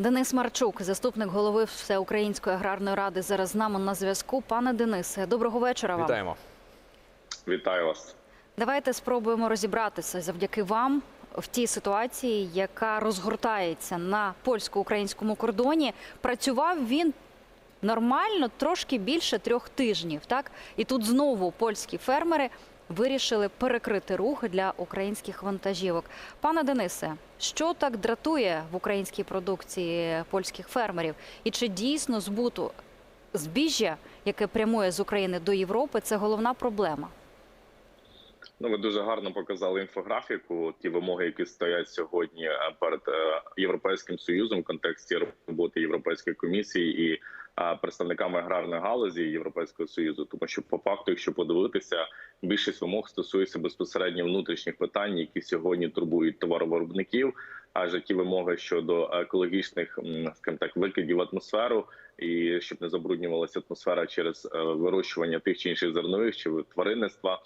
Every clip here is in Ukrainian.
Денис Марчук, заступник голови Всеукраїнської аграрної ради, зараз з нами на зв'язку. Пане Денисе, доброго вечора вам. Вітаємо. Вітаю вас. Давайте спробуємо розібратися завдяки вам в тій ситуації, яка розгортається на польсько-українському кордоні. Працював він нормально трошки більше трьох тижнів. Так і тут знову польські фермери вирішили перекрити рух для українських вантажівок. Пане Денисе, що так дратує в українській продукції польських фермерів? І чи дійсно збуту збіжжя, яке прямує з України до Європи, це головна проблема? Ну, ви дуже гарно показали інфографіку. Ті вимоги, які стоять сьогодні е, перед е, європейським союзом в контексті роботи Європейської комісії і представниками аграрної галузі Європейського союзу. Тому що по факту, якщо подивитися, більшість вимог стосується безпосередньо внутрішніх питань, які сьогодні турбують товаровиробників. Адже ті вимоги щодо екологічних скажімо так викидів в атмосферу, і щоб не забруднювалася атмосфера через е, вирощування тих чи інших зернових чи тваринництва.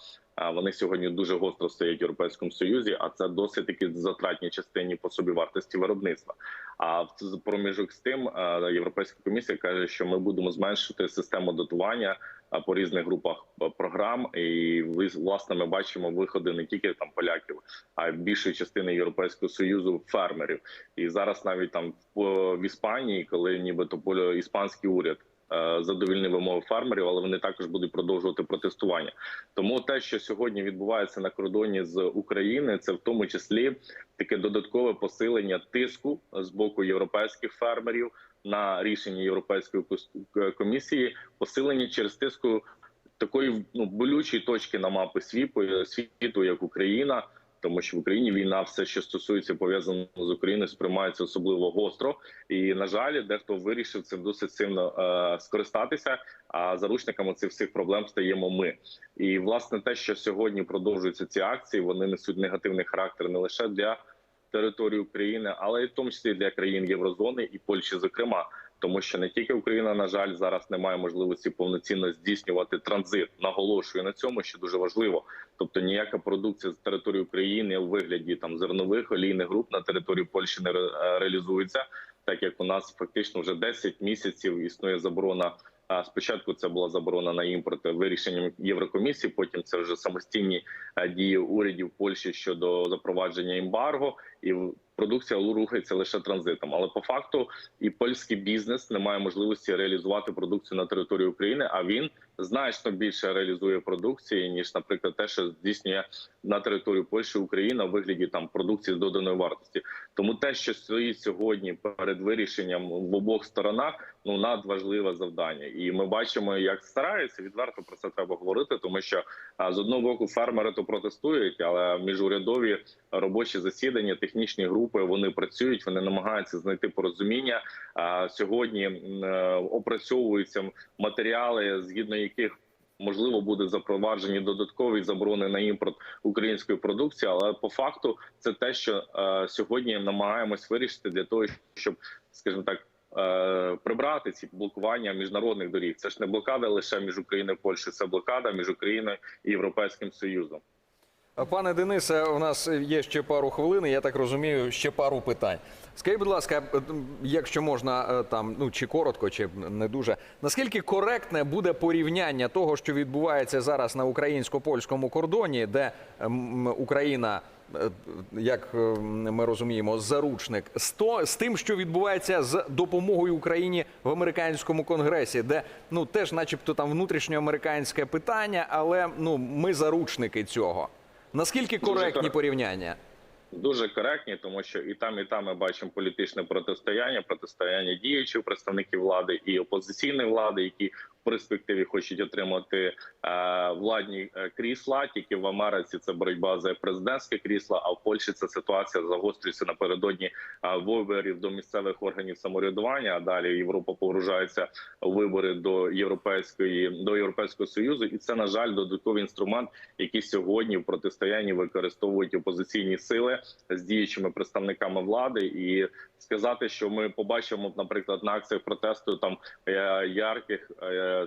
Вони сьогодні дуже гостро стоять в європейському союзі, а це досить таки затратні частині по собі вартості виробництва. А в проміжок з тим е, європейська комісія каже, що ми будемо зменшити систему дотування по різних групах е, програм. І ви власне ми бачимо виходи не тільки там поляків, а й більшої частини європейського союзу фермерів. І зараз навіть там в, Іспанії, коли нібито поле іспанський уряд. е, Задовільнив вимови фермерів, але вони також будуть продовжувати протестування. Тому те, що сьогодні відбувається на кордоні з України, це в тому числі таке додаткове посилення тиску з боку європейських фермерів на рішення Європейської кос- комісії, посилення через тиску такої ну болючої точки на мапи світу, світу, як Україна. Тому що в Україні війна, все, що стосується пов'язано з Україною, сприймається особливо гостро, і на жаль, дехто вирішив цим досить сильно е, скористатися. А заручниками цих всіх проблем стаємо ми. І власне те, що сьогодні продовжуються ці акції, вони несуть негативний характер не лише для території України, але й в тому числі для країн Єврозони і Польщі, зокрема. Тому що не тільки Україна, на жаль, зараз не має можливості повноцінно здійснювати транзит. Наголошую на цьому, що дуже важливо. Тобто ніяка продукція з території України у вигляді там зернових олійних груп на території Польщі не ре- е, реалізується, так як у нас фактично вже 10 місяців існує заборона. Спочатку це була заборона на імпорт вирішенням Єврокомісії. Потім це вже самостійні е, дії урядів Польщі щодо запровадження ембарго, і продукція рухається лише транзитом. Але по факту і польський бізнес не має можливості реалізувати продукцію на території України. А він значно більше реалізує продукції ніж, наприклад, те, що здійснює на території Польщі Україна у вигляді там продукції з доданої вартості. Тому те, що стоїть сьогодні перед вирішенням в обох сторонах, ну надважливе завдання, і ми бачимо, як стараються відверто про це треба говорити, тому що з одного боку фермери то протестують, але міжурядові робочі засідання, технічні групи вони працюють, вони намагаються знайти порозуміння. А сьогодні е, опрацьовуються матеріали, згідно яких можливо буде запроваджені додаткові заборони на імпорт української продукції. Але по факту це те, що е, сьогодні намагаємось вирішити для того, щоб, скажімо так. е, Прибрати ці блокування міжнародних доріг. Це ж не блокада лише між Україною і Польщею, це блокада між Україною і Європейським Союзом. Пане Денисе, у нас є ще пару хвилин. Я так розумію, ще пару питань. Скажіть, будь ласка, е, якщо можна е, там, ну чи коротко, чи не дуже, наскільки коректне буде порівняння того, що відбувається зараз на українсько-польському кордоні, де Україна, е, як ми розуміємо, заручник, з, то, з тим, що відбувається з допомогою Україні в американському конгресі, де ну теж, начебто, там внутрішньоамериканське питання, але ну ми заручники цього. Наскільки коректні порівняння? дуже коректні, тому що і там, і там ми бачимо політичне протистояння, протистояння діючих представників влади і опозиційної влади, які перспективі хочуть отримати е, владні е, крісла. Тільки в Америці це боротьба за президентське крісло, а в Польщі ця ситуація загострюється напередодні е, виборів до місцевих органів самоврядування. А далі Європа погружається у вибори до європейської до європейського союзу, і це на жаль додатковий інструмент, який сьогодні в протистоянні використовують опозиційні сили з діючими представниками влади, і сказати, що ми побачимо, наприклад, на акціях протесту там ярких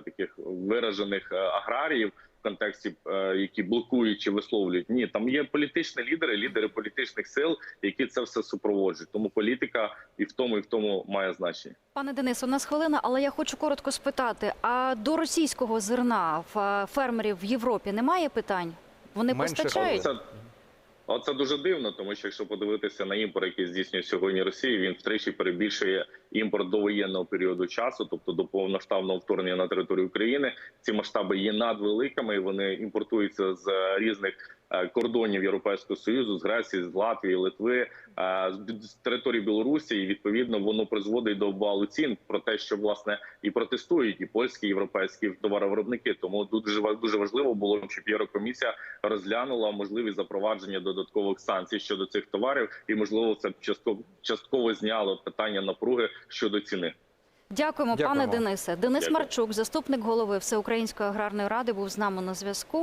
таких виражених е, аграріїв. в контексті, е, які блокують чи висловлюють. Ні, там є політичні лідери, лідери політичних сил, які це все супроводжують. Тому політика і в тому, і в тому має значення. Пане Денис, у нас хвилина, але я хочу коротко спитати: а до російського зерна в е, фермерів в Європі немає питань? Вони Менше постачають? Це, оце дуже дивно, тому що якщо подивитися на імпорт, який здійснює сьогодні Росія, він втричі перебільшує імпорт до воєнного періоду часу, тобто до повноштабного вторгнення на територію України. Ці масштаби є надвеликими. і Вони імпортуються з різних е, кордонів Європейського союзу, з Греції, з Латвії, Литви, е, з- території Білорусі, і відповідно воно призводить до обвалу цін про те, що власне і протестують і польські, і європейські товаровиробники. Тому дуже дуже важливо було, щоб Єврокомісія розглянула можливість запровадження додаткових санкцій щодо цих товарів, і можливо це частково частково зняло питання напруги щодо ціни. Дякуємо, Дякуємо. пане Денисе. Денис Дякую. Марчук, заступник голови Всеукраїнської аграрної ради, був з нами на зв'язку.